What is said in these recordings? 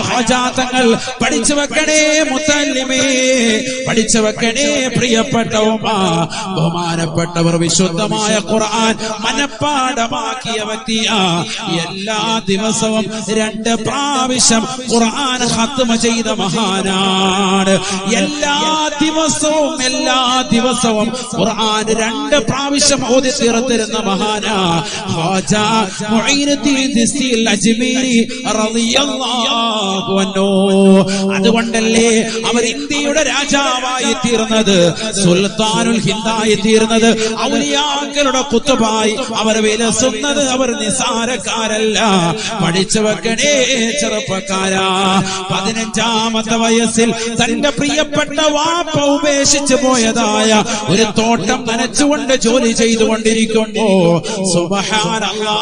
ആരാണ് ഹോജാത്തങ്ങൾ പഠിച്ചു വെക്കണേ മുത്തല്ലിമേ പഠിച്ചു വെക്കണേ പ്രിയപ്പെട്ട ബഹുമാനപ്പെട്ടവർ വിശുദ്ധമായ ഖുർആൻ മനപ്പാടമാക്കിയ വ്യക്തിയാ. എല്ലാ ദിവസവും രണ്ട് പ്രാവശ്യം ഖുർആൻ ഖത്മ ചെയ്ത മഹാനാണ്. എല്ലാ ദിവസവും എല്ലാ ദിവസവും ഖുർആൻ രണ്ട് പ്രാവശ്യം ഓതി തീർത്തിരുന്ന മഹാനാ. ഖാജ മുഈനുദ്ദീൻ ദിസ്തിൽ അജ്മീരി റളിയല്ലാഹു അതുകൊണ്ടല്ലേ അവർ ഇന്ത്യയുടെ രാജാവായി തീർന്നത് സുൽത്താനുൽ ഹിന്ദായി തീർന്നത്. ഔലിയാക്കളുടെ കുത്തുപായി അവർ വിലസുന്നത് അവർ നിസാരക്കാരല്ല. പഠിച്ചു വെക്കണേ ചെറുപ്പക്കാരാ. പതിനഞ്ചാമത്തെ വയസ്സിൽ തന്റെ പ്രിയപ്പെട്ട വാപ്പ ഉപേക്ഷിച്ചു പോയതായ ഒരു തോട്ടം നനച്ചുകൊണ്ട് ജോലി ചെയ്തുകൊണ്ടിരിക്കുമ്പോ സുബഹാനല്ലാ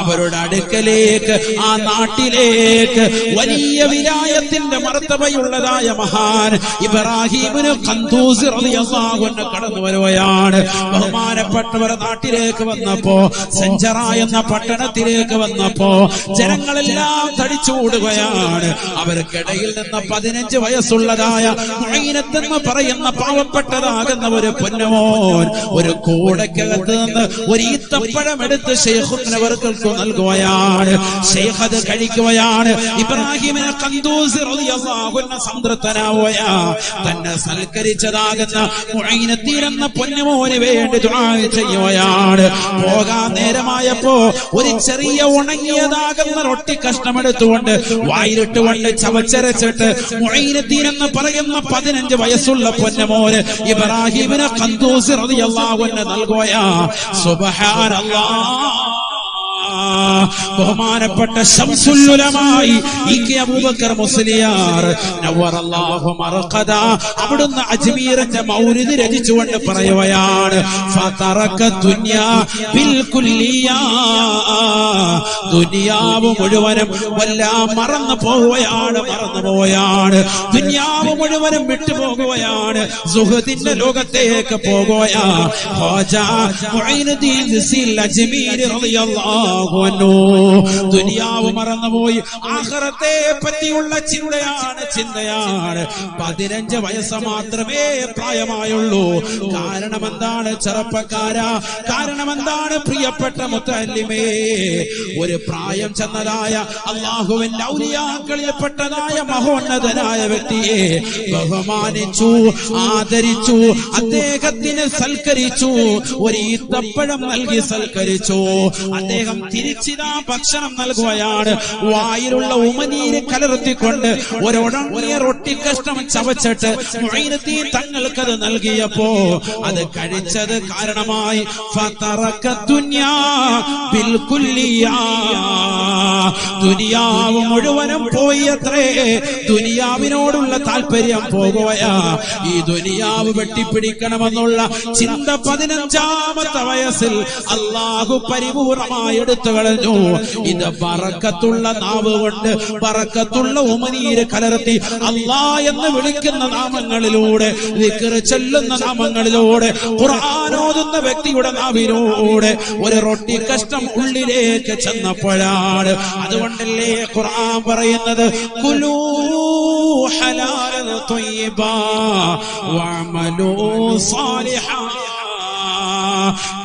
അവരുടെ അടുക്കലേക്ക് ആ നാട്ടിലേക്ക് വലിയ വിരായത്തിന്റെ മർത്തവയുള്ളതായ മഹാൻ ഇബ്രാഹിമിന് കടന്നു വരുകയാണ്. ബഹുമാനപ്പെട്ടവർ നാട്ടിലേക്ക് വന്നപ്പോ സെഞ്ചറ എന്ന പട്ടണത്തിലേക്ക് വന്നപ്പോ ജനങ്ങളെല്ലാം തടിച്ചുകൂടുകയാണ്. അവർക്കിടയിൽ നിന്ന് പതിനഞ്ച് വയസ്സുള്ളതായ മൈനത്തെന്ന് പറയുന്ന പാവപ്പെട്ടതാകുന്ന ഒരു പൊന്നമോൻ ഒരു കൂടക്കകത്ത് നിന്ന് ഒരു ഈത്തപ്പഴം എടുത്ത് ഷെയ്ഖുനവർക്ക് നൽകുകയാണ്. ഷെയ്ഖ് അത് കഴിക്കുകയാണ്. ഇബ്രാഹിമിനെ കന്തൂസ് സംതൃപ്തനാവുകയാ. തന്നെ സൽക്കരിച്ചതാകുന്ന മുഴങ്ങിനെത്തിയിരുന്ന പൊന്നുമോന് വേണ്ടി ചെയ്യുകയാണ്. പോകാൻ നേരമായപ്പോ ഒരു ചെറിയ ഉണങ്ങിയതാകുന്ന റൊട്ടി കഷ്ണമെടുത്തുകൊണ്ട് വായിലിട്ടുകൊണ്ട് ചവച്ചരച്ചിട്ട് മുഈനത്തീൻ എന്ന് പറയുന്ന പതിനഞ്ച് വയസ്സുള്ള പൊന്നമോന് ഇബ്രാഹിമിനെ കന്തൂസി റളിയല്ലാഹു അൻഹു നൽകുകയാ. God ബഹുമാനപ്പെട്ട ശംസുല്ലുലമായി ഇ കെ അബൂബക്കർ മുസ്ലിയാർ മർഖദ അവിടുന്ന് അജ്മീറിന്റെ മൗലിദ് രചിച്ചുകൊണ്ട് പറയുകയാണ് ഫതറക ദുനിയാവ് മുഴുവനും വല്ലാം മറന്നു പോവുകയാണ് മറന്നു പോവുകയാണ്. ദുനിയാവ് മുഴുവനും വിട്ടുപോകുകയാണ് സുഹൃത്തിന്റെ ലോകത്തേക്ക് പോകുകയാ. ദിസിൽ അജ്മീർ അൻഹു ദുനിയാവ് മറന്നുപോയി. ആഹ്റത്തെ പറ്റിയുള്ള ചിന്തയാണ് ചിന്തയാണ്. പതിനഞ്ച് വയസ്സ് മാത്രമേ പ്രായമായുള്ളൂ. കാരണം എന്താണ് ചെറുപ്പക്കാരാ? കാരണം എന്താണ് പ്രിയപ്പെട്ട മുത്തല്ലിമേ? ഒരു പ്രായം ചെന്നതായ അള്ളാഹുവിന്റെ ഔലിയാക്കളിൽപ്പെട്ടതായ മഹോന്നതനായ വ്യക്തിയെ ബഹുമാനിച്ചു ആദരിച്ചു അദ്ദേഹത്തിന് സൽക്കരിച്ചു ഒരു ഈത്തപ്പഴം നൽകി സൽക്കരിച്ചു. അദ്ദേഹം തിരിച്ചിതാ ഭക്ഷണം നൽകുകയാണ്. വായിലുള്ള ഉമനീര് കലർത്തിക്കൊണ്ട് ഒരൊടങ്ങിയ റൊട്ടി കഷ്ണം ചവച്ചിട്ട് മൊയ്നത്തീൻ തങ്ങൾക്കത് നൽകിയപ്പോ അത് കഴിച്ചത് കാരണമായി. ദുനിയാവ് മുഴുവനും പോയി അത്രേ ദുനിയാവിനോടുള്ള താല്പര്യം പോകുകയാ ഈ ദുനിയാവ് വെട്ടിപ്പിടിക്കണമെന്നുള്ള ചിന്ത പതിനഞ്ചാമത്തെ വയസ്സിൽ അള്ളാഹു പരിപൂർണമായി എടുത്തു കളഞ്ഞു. ഇത് പറക്കത്തുള്ള നാവ് കൊണ്ട് പറക്കത്തുള്ള ഉമനീര് കലർത്തി അള്ളാ എന്ന് വിളിക്കുന്ന നാമങ്ങളിലൂടെ ചെല്ലുന്ന നാമങ്ങളിലൂടെ ഖുർആാനോതുന്ന വ്യക്തിയുടെ നാവിലൂടെ ഒരു റൊട്ടി കഷ്ടം ഉള്ളിലേക്ക് ചെന്നപ്പോഴാണ്. അതുകൊണ്ടല്ലേ ഖുർആൻ പറയുന്നത്? കുലൂ ഹലാലൻ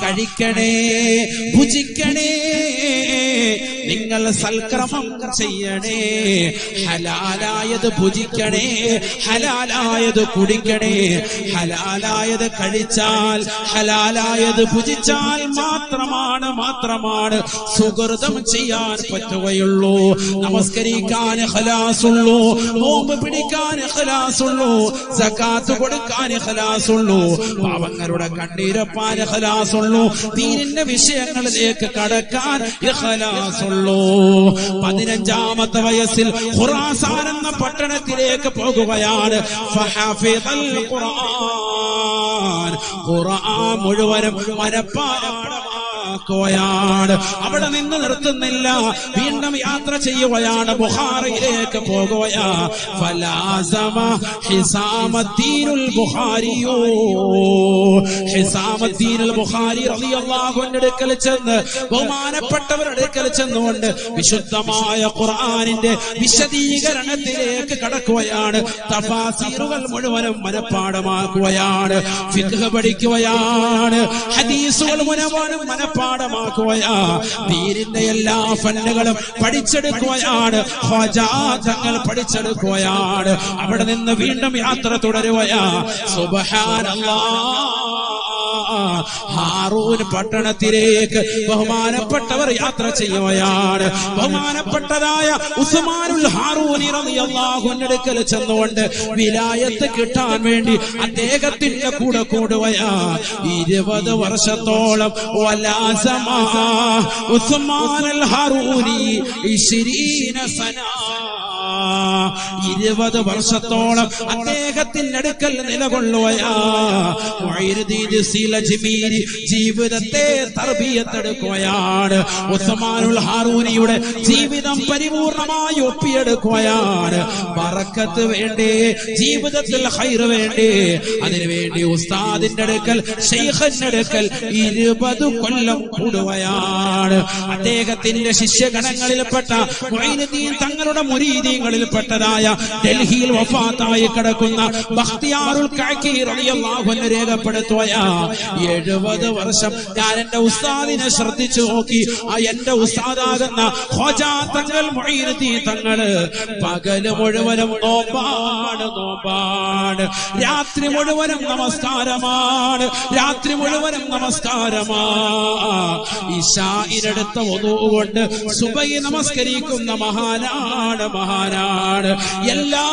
കഴിക്കണേ ഭുജിക്കണേ നിങ്ങൾ സൽക്രമം ചെയ്യണേ ഹലാലായത് ഭുജിക്കണേ ഹലാലായത് കുടിക്കണേ ഹലാലായത് കഴിച്ചാൽ ഹലാലായത് ഭുജിച്ചാൽ മാത്രമാണ് മാത്രമാണ് സുഹൃതം ചെയ്യാൻ പറ്റുകയുള്ളൂ. നമസ്കരിക്കാൻ ഹലാസുള്ളൂ നോമ്പ് പിടിക്കാൻ ഹലാസുള്ളൂ സക്കാത്ത് കൊടുക്കാൻ ഹലാസുള്ളൂ പാവങ്ങളുടെ കണ്ണീരപ്പാൻ ഹലാസുള്ളൂ ദീനിന്റെ വിഷയങ്ങളിലേക്ക് കടക്കാൻ ഹലാസുള്ളൂ പതിനഞ്ചാമത്തെ വയസ്സിൽ ഖുറാസാൻ എന്ന പട്ടണത്തിലേക്ക് പോകുകയാണ്. ഖുർആൻ. മുഴുവനും മനപ്പാടമാണ് പാഠമാക്കുകയാണ് അവിടെ നിന്ന് നിർത്തുന്നില്ല. വീണ്ടും യാത്ര ചെയ്യുകയാണ്. ബുഹാറിയിലേക്ക് പോകുകയാ. ഫലാസമ ഹിസാമദ്ദീനുൽ ബുഹാരിയോ ഹിസാമദ്ദീനുൽ ബുഹാരി റളിയല്ലാഹുവിന്റെ അടുക്കൽ ചെന്ന് ബഹുമാനപ്പെട്ടവരുടെ അടുക്കൽ ചെന്നുകൊണ്ട് വിശുദ്ധമായ ഖുർആനിന്റെ വിശദീകരണത്തിലേക്ക് കടക്കുകയാണ്. തഫാസീറുകൾ മുഴുവനും മനഃപ്പാടമാക്കുകയാണ് പഠിക്കുകയാണ്. ഹദീസുകൾ മുഴുവനും മനഃപ്പാടമാക്കുകയാ ദീനിന്റെ എല്ലാ ഫന്നുകളും പഠിച്ചെടുക്കുകയാണ് തങ്ങൾ പഠിച്ചെടുക്കുകയാണ് അവിടെ നിന്ന് വീണ്ടും യാത്ര തുടരുകയാ സുബ്ഹാനല്ലാഹ് ഹാറൂൻ പട്ടണത്തിലേക്ക് ബഹുമാനപ്പെട്ടവർ യാത്ര ചെയ്യുകയാണ്. ബഹുമാനപ്പെട്ടതായ ഉസ്മാനുൽ ഹാറൂനി റളിയല്ലാഹുവിന്റെ അടുക്കൽ ചെന്നുകൊണ്ട് വിലായത്ത് കിട്ടാൻ വേണ്ടി അദ്ദേഹത്തിന്റെ കൂടെ കൂടുകയാ. ഇരുപത് വർഷത്തോളം ഉസ്മാനുൽ ഹാറൂനി സനാ. ഇരുപത് വർഷത്തോളം അദ്ദേഹത്തിന്റെ അടുക്കൽ നിലകൊള്ളുകയാ. വൈരുദീദ് സിലജ്മീരി ജീവിതത്തെ തർബിയത്തെടുക്കുകയാണ്. ഉസ്മാനുൽ ഹാറൂനിയുടെ ജീവിതം പരിപൂർണമായി ഒപ്പിയെടുക്കുകയാണ്. പറക്കത്ത് വേണ്ടേ ജീവിതത്തിൽ ഹൈറ് വേണ്ടേ? അതിനുവേണ്ടി ഉസ്താദിന്റെ അടുക്കൽ ഷെയ്ഖന്റെ അടുക്കൽ ഇരുപത് കൊല്ലം കൂടുകയാണ്. അദ്ദേഹത്തിന്റെ ശിഷ്യഗണങ്ങളിൽപ്പെട്ട തങ്ങളുടെ തങ്ങളുടെ മുരീദീങ്ങളിൽപ്പെട്ടതായ ഡൽഹിയിൽ വഫാത്തായി കിടക്കുന്ന ബഖ്തിയാറുൽ എഴുപത് വർഷം ഞാൻ എന്റെ ഉസ്താദിനെ ശ്രദ്ധിച്ചു നോക്കി. ആ എന്റെ ഉസ്താദാകുന്ന തങ്ങൾ തങ്ങൾ പകൽ മുഴുവനും നോമ്പാണ് നോമ്പാണ്. രാത്രി മുഴുവനും നമസ്കാരമാണ് രാത്രി മുഴുവനും നമസ്കാരമാ. ഇഷായിനടുത്ത ഒന്നുകൊണ്ട് സുബൈ നമസ്കരിക്കുന്ന മഹാനാണ്. മഹാനാണ് എല്ലാ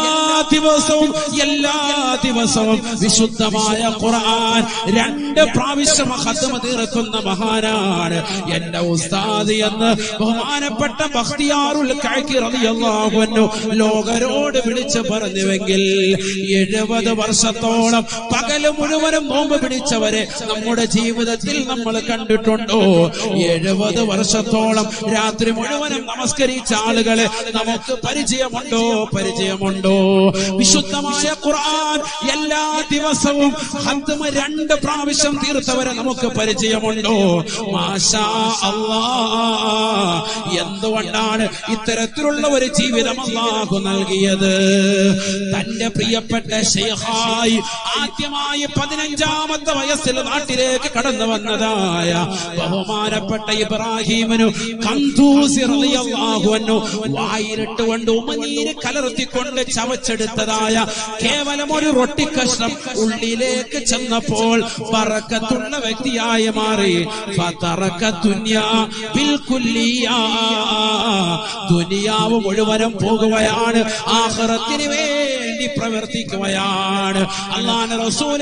ദിവസവും എല്ലാ ദിവസവും വിശുദ്ധമായ ഖുർആൻ രണ്ട് പ്രാവശ്യം ഹത്തമ തീർക്കുന്ന മഹാനാണ്. എന്റെ ഉസ്താദ് എന്ന് ബഹുമാനപ്പെട്ട ബഖ്തിയാറുൽ കഅക്കി റളിയല്ലാഹു ലോകരോട് വിളിച്ചു പറഞ്ഞുവെങ്കിൽ എഴുപത് വർഷത്തോളം പകൽ മുഴുവനും നോമ്പ് പിടിച്ചവരെ നമ്മുടെ ജീവിതത്തിൽ നമ്മൾ കണ്ടിട്ടുണ്ടോ? എഴുപത് വർഷത്തോളം രാത്രി മുഴുവനും നമസ്കരിച്ച ആളുകളെ നമുക്ക് പരിചയമുണ്ടോ? പരിചയമുണ്ടോ? വിശുദ്ധമായ ഖുർആൻ എല്ലാ ദിവസവും ഹത്തമ രണ്ട് പ്രാവശ്യം തീർത്തവരെ നമുക്ക് പരിചയമുണ്ടോ? മാഷാ അല്ലാ. എന്തുകൊണ്ടാണ് ഇത്തരത്തിലുള്ള ഒരു ജീവിതം അള്ളാഹു നൽകിയത്? തന്റെ പ്രിയപ്പെട്ട ഷെയ്ഹായി ആദ്യമായി പതിനഞ്ചാമത്തെ വയസ്സിൽ നാട്ടിലേക്ക് കടന്നു വന്നതായ ബഹുമാനപ്പെട്ട ഇബ്രാഹിമിനു കന്തൂസി വായിലിട്ടുകൊണ്ട് ഉമനീര് കലർത്തിക്കൊണ്ട് ചവച്ചെടുത്തതായ കേവലം ഒരു റൊട്ടിക്കഷ്ണം ഉള്ളിലേക്ക് ചെന്നപ്പോൾ പറക്കത്തുള്ള വ്യക്തിയായി മാറി. ദുനിയാവ് മുഴുവനും പോകുകയാണ്. ആഹ്റത്തിന് വേണ്ടി പ്രവർത്തിക്കുകയാണ്. അള്ളാഹ് റസൂൽ